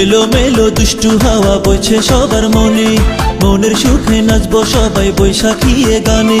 এলো মেলো দুষ্টু হাওয়া বইছে সবার মনে। মনের সুখে নাচবো সবাই বৈশাখিয়ে গানে।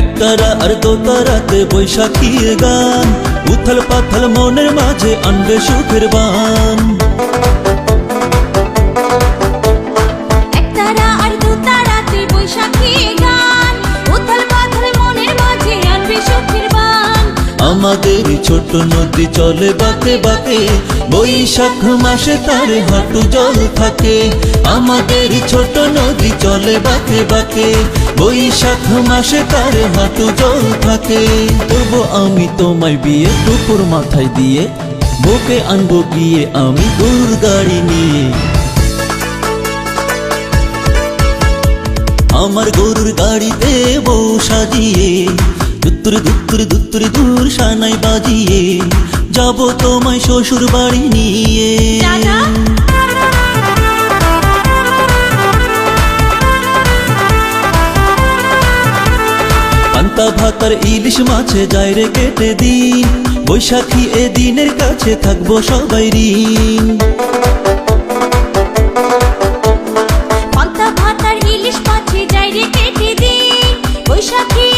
একতারা আর দোতারাতে বৈশাখী গান। উথল পাথল মনের মাঝে আনবে সুখের বান। আমাদের ছোট নদী চলে বাকে বাকে বৈশাখ মাসে তার হাঁটু জল থাকে। আমাদের ছোট নদী চলে বাকে বাকে বৈশাখ মাসে তার হাঁটু জল থাকে। তবু আমি তোমায় বিয়ে টুকুর মাথায় দিয়ে বুকে আনব গিয়ে আমি গরুর গাড়ি নিয়ে। আমার গরুর গাড়িতে বউ সাজিয়ে, দুত্তুর দুত্তুর দুত্তুর দূর সানাই বাজিয়ে, যাব তোমায় শ্বশুর বাড়ি নিয়ে পান্তা ভাতার ইলিশ মাছে যায় রে কেটে দিন। বৈশাখী এ দিনের কাছে থাকব সবাই ঋণ। পান্তা ভাতার ইলিশ মাছে যাই রে কেটে দিন। বৈশাখী